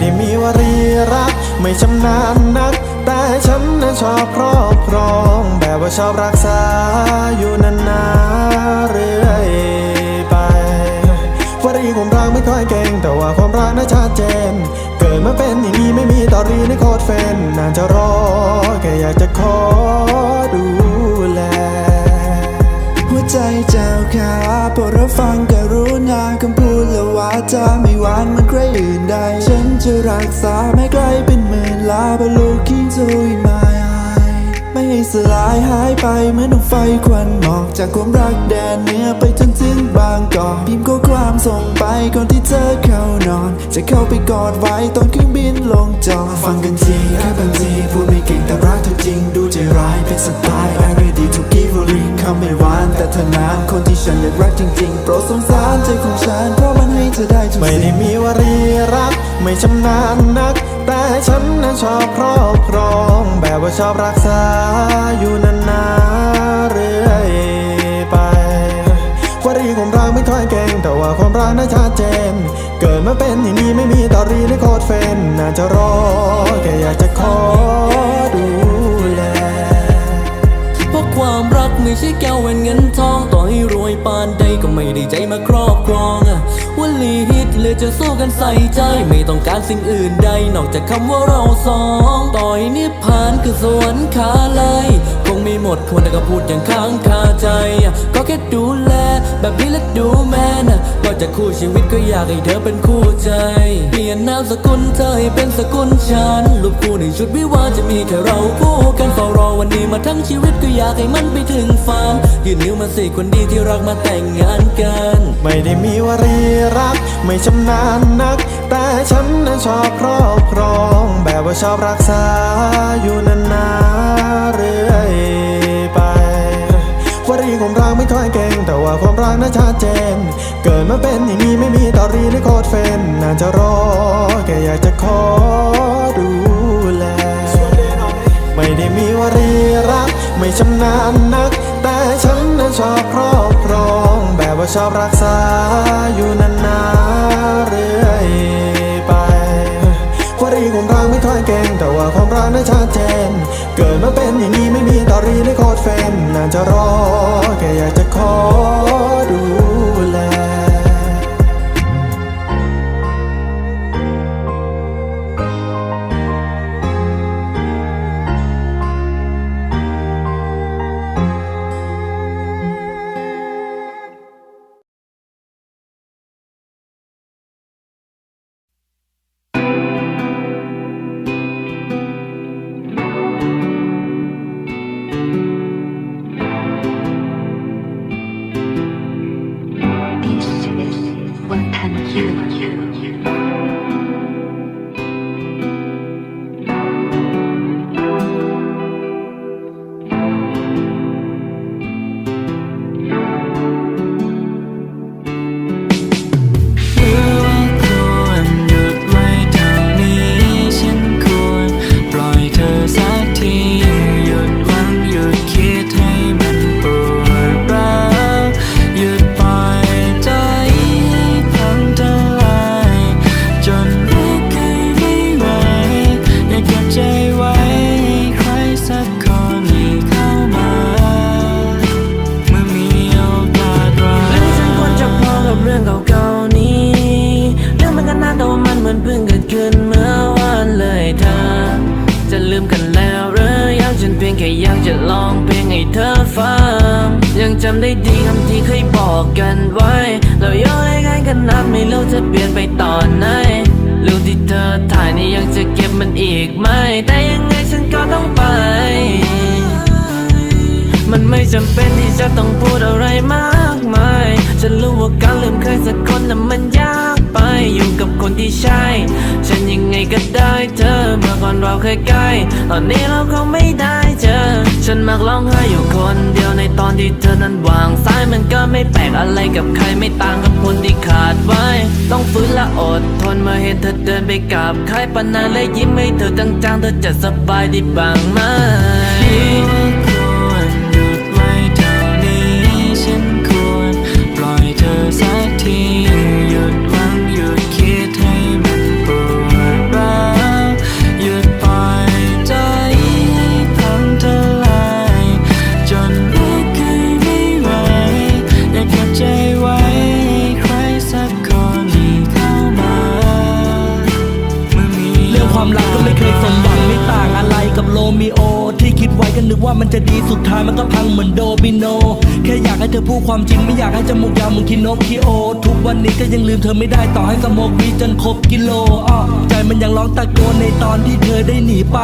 ได้มีวรีรัก ไม่ชำนาญนัก แต่ฉันน่ะชอบครอบครอง แบบว่าชอบรักษาอยู่นานๆเรื่อยไปวรีความรักไม่ค่อยเก่ง แต่ว่าความรักน่าชัดเจน เกิดมาเป็นอย่างนี้ไม่มีตอรีในโคตรเฟนนานจะรอแค่อยากจะขอดูแล หัวใจเจ้าขาโปรดรับฟังกรุณาคำพูด วาจาไม่หวานเหมันใครอื่นใด ฉันจะรักษาแม้ไกลเป็นหมื่นลา but looking to in my eye ไม่ให้สลายหายไปเหมือนดวงไฟควันหมอกจากความรักแดนเหนือไปจนถึงบางกอกพิมพ์ข้อความส่งไปก่อนที่เธอเข้านอน จะเข้าไปกอดไว้ตอนเครื่องบินลงจอดฟังกันทีแค่บางทีพูดไม่เก่งแต่รักเธอจริงดูใจร้ายเป็นสไตล์ I'm ready to give a ring คำไม่หวานแต่เธอนั้นคนที่ฉันอยากรักจริงๆโปรดสงสารใจของฉันเพราะมัน เธอได้ทุกไม่สิ่ได้งมีวรีรัก ไม่ชำนาญนัก แต่ฉันน่ะชอบครอบครอง แบบว่าชอบรักษาอยู่นานๆเรื่อยไปวรีความรักไม่ค่อยเก่งแต่ว่าความรักน่าชัดเจน เกิดมาเป็นอย่างนี้ไม่มีตอรีในโคตรเฟนน่าจะรอแค่อยากจะขอดูแลเพราะความรักไม่ใช่แก้วแหวนเงินทองต่อให้รวยปานใดก็ไม่ได้ใจมาครอบครองอะวลีฮิต เลยจะสู้กันใส่ใจ ไม่ต้องการสิ่งอื่นใด นอกจากคำว่าเราสอง ต่อยนิพพานคือสวรรค์ขาเลยคงไมีหมดควรแต่ก็พูดอย่างค้างคาใจ ก็แค่ดูแล แบบนี้และดูแม่นะว่าจะคู่ชีวิตก็อยากให้เธอเป็นคู่ใจ เปลี่ยนนามสกุลเธอให้เป็นสกุลฉันรูปคู่ในชุดวิวาจะมีแค่เราคู่กันเฝ้ารอวันนี้มาทั้งชีวิตก็อยากให้มันไปถึงฝัน ยืนนิ้วมาสิคนดีที่รักมาแต่งงานกัน ไม่ได้มีวรีรัก ไม่ชำนาญนัก แต่ฉันน่ะชอบครอบครอง แบบว่าชอบรักษาอยู่นานๆเรื่อยไปวรีความรักไม่ค่อยเก่ง แต่ว่าความรักน่าชัดเจน เกิดมาเป็นอย่างนี้ไม่มีตอรีในโคตรเฟนน่าจะรอแค่อยากจะขอดูแล ไม่ได้มีวรีรัก ไม่ชำนาญ ก็ชอบรักษาอยู่นานๆเรื่อยไปวรีความรักไม่ค่อยเก่งแต่ว่าความรักน่าชัดเจน เกิดมาเป็นอย่างนี้ไม่มีตอรีในโคตรเฟนน่าจะรอ ไม่ แต่ยังไงฉันก็ต้องไป มันไม่จำเป็นที่จะต้องพูดอะไรมากมาย ฉันรู้ว่าการลืมใครสักคนนั้นมันยากไป อยู่กับคนที่ใช่ ฉันยังไงก็ได้เธอ เมื่อก่อนเราเคยใกล้ ตอนนี้เราคงไม่ได้เจอ ฉันมักร้องไห้อยู่คนเดียวในตอนที่เธอนั้นวางสายมันก็ไม่แปลกอะไรกับใครไม่ต่างกับคนที่ขาดไว้ ต้องฟื้นและอดทนเมื่อเห็นเธอเดินไปกับใครปานานและยิ้มให้เธอจังๆเธอจะสบายดีบ้างไหม มันจะดีสุดท้ายมันก็พังเหมือนโดมิโน แค่อยากให้เธอพูดความจริงไม่อยากให้จมูกยาวเหมือนคินโนคิโอ ทุกวันนี้ก็ยังลืมเธอไม่ได้ต่อให้สโมกวีจนครบกิโลอ้อใจมันยังร้องตะโกนในตอนที่เธอได้หนีไป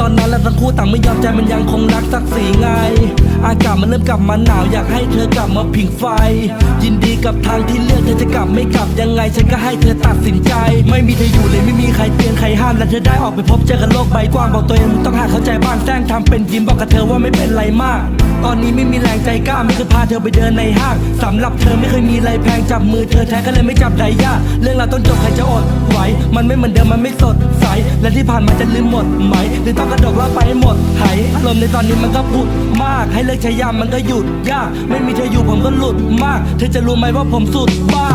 ตอนนั้นเราทั้งคู่ต่างไม่ยอมใจมันยังคงรักสักสีไง อากาศมันเริ่มกลับมาหนาว อยากให้เธอกลับมาผิงไฟ ยินดีกับทางที่เลือกเธอจะกลับไม่กลับยังไง ฉันก็ให้เธอตัดสินใจ ไม่มีเธออยู่เลยไม่มีใครเตือนใครห้าม และเธอได้ออกไปพบเจอกันโลกใบกว้างบอกตัวเองมึงต้องหาเข้าใจบ้างแซงทำเป็นยิ้มบอกกับเธอว่าไม่เป็นไรมาก ตอนนี้ไม่มีแรงใจกล้าไม่เคยพาเธอไปเดินในห้างสำหรับเธอไม่เคยมีอะไรแพงจับมือเธอแท้ก็เลยไม่จับไดย่าเรื่องราวต้นจบใครจะอดไหวมันไม่เหมือนเดิมมันไม่สดใสและที่ผ่านมาจะลืมหมดไหมหรือต้องกระดดว่าไปหมดหายอารมณ์ในตอนนี้มันก็พูดมาก ให้เลิกใช้ยามมันก็หยุดยาก ไม่มีเธออยู่ผมก็หลุดมาก เธอจะรู้ไหมว่าผมสุดบ้า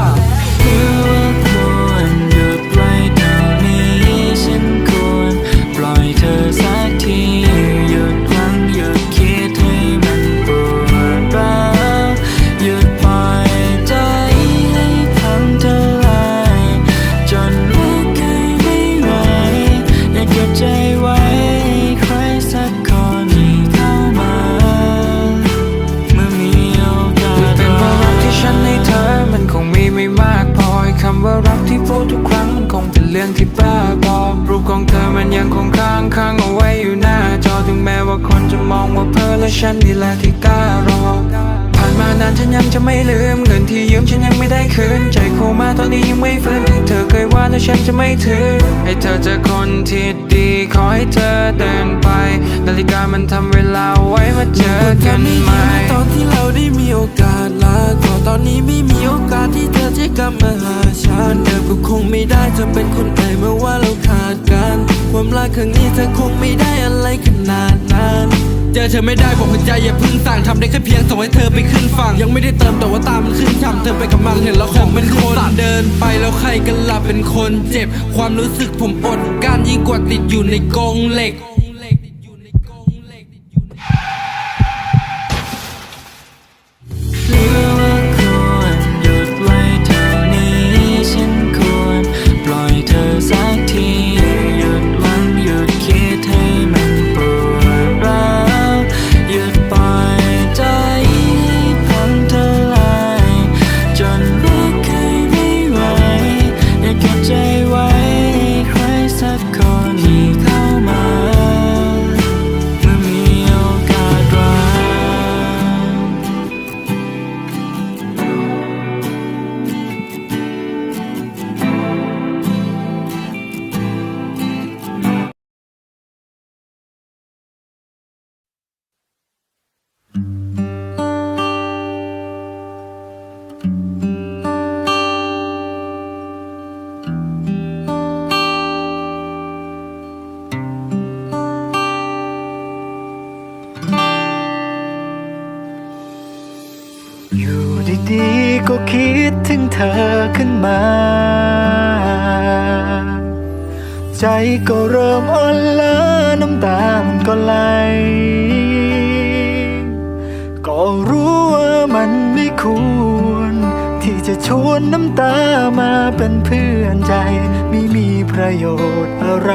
หรือควรหยุดไว้เท่านี้ ฉันควรปล่อยเธอ นั้นนี่แหละที่กล้ารอ ผ่านมานานฉันยังจะไม่ลืมเงินที่ยืมฉันยังไม่ได้คืนใจโคม่าตอนนี้ยังไม่ฟื้นที่เธอเคยว่าแล้วฉันจะไม่ถือ ให้เธอเจอคนที่ดีขอให้เธอเดินไป นาฬิกามันทำเวลาไว้มาเจอกันใหม่ตอนที่เราได้มีโอกาสลาก่อนตอนนี้ไม่มีโอกาสที่เธอจะกลับมาหาฉันเธอก็คงไม่ได้จะเป็นคนเอ่ยเมื่อว่าเราขาดกัน ความรักครั้งนี้เธอคงไม่ได้อะไรขนาดนั้น เจอเธอไม่ได้บอกหัวใจอย่าพึ่งสั่งทำได้แค่เพียงส่งให้เธอไปขึ้นฝั่งยังไม่ได้เติมแต่ว่าตามันขึ้นช่ำเธอไปกับมันเห็นแล้วคงเป็นคนเดินไปแล้วใครกันล่ะเป็นคนเจ็บ ความรู้สึกผมอดกลั้ารยิ่งกว่าติดอยู่ในกรงเหล็ก อยู่ดีๆก็คิดถึงเธอขึ้นมา ใจก็เริ่มอ่อนล้าน้ำตามันก็ไหล ก็รู้ว่ามันไม่ควร จะชวนน้ำตามาเป็นเพื่อนใจ ไม่มีประโยชน์อะไร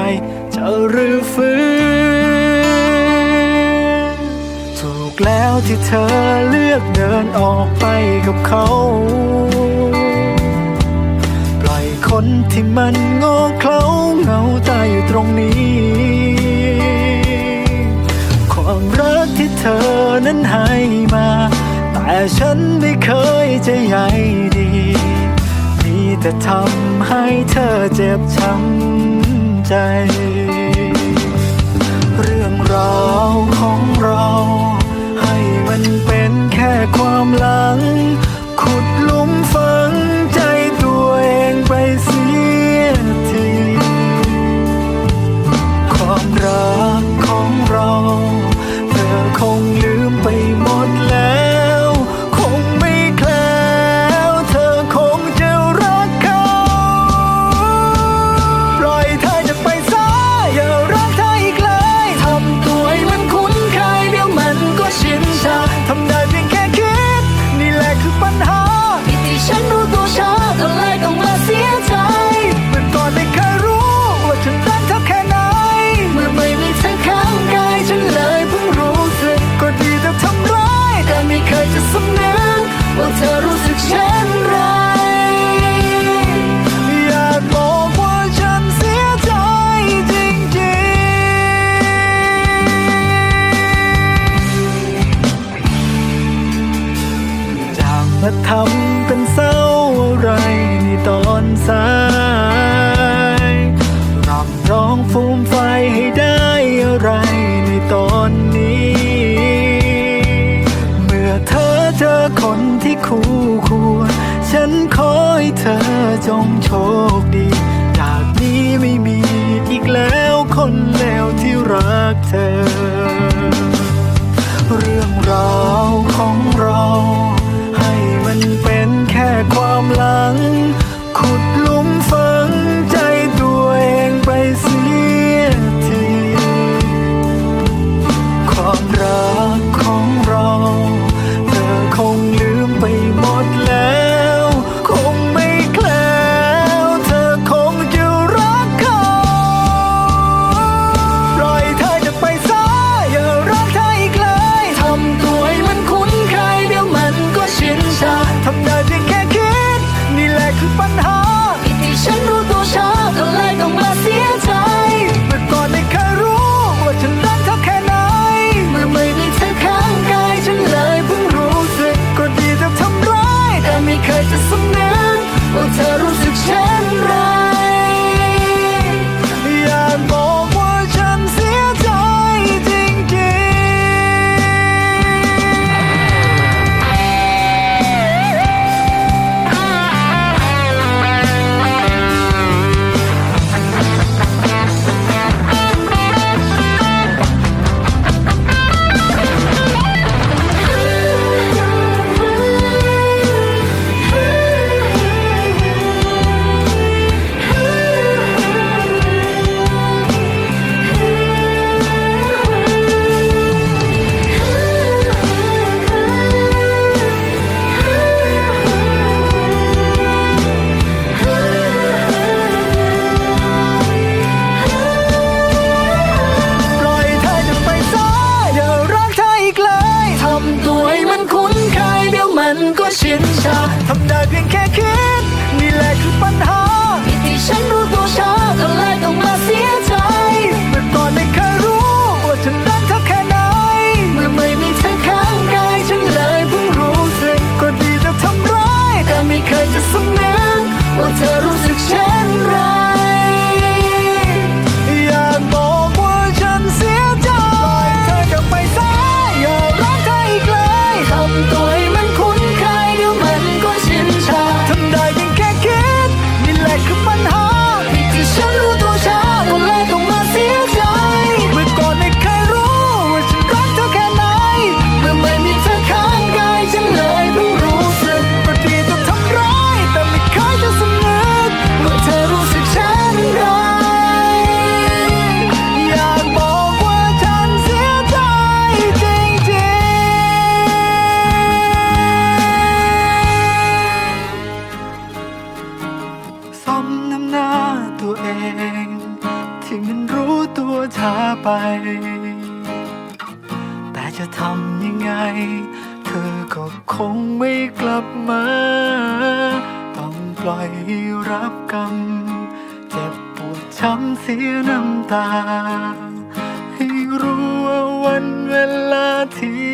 จะรื้อฟื้นถูกแล้วที่เธอเลือกเดินออกไปกับเขา ปล่อยคนที่มันโง่เขลาเหงาตายอยู่ตรงนี้ ความรักที่เธอนั้นให้ ฉันไม่เคยจะใยดี มีแต่ทำให้เธอเจ็บช้ำใจ เรื่องราวของเรา ให้มันเป็นแค่ความหลัง ขุดลุมฝังใจตัวเองไปเสียที ความรักของเรา อนนี้ เมื่อเธอเจอคนที่คู่ควร ฉันขอให้เธอจงโชคดี จากนี้ไม่มีอีกแล้วคนแล้วที่รักเธอ เรื่องราวของเรา ปัญหา เธอไป แต่จะทำยังไง เธอก็คงไม่กลับมา ต้องปล่อยรับกรรม เจ็บปวดช้ำเสียน้ำตา ให้รู้ว่าวันเวลาที่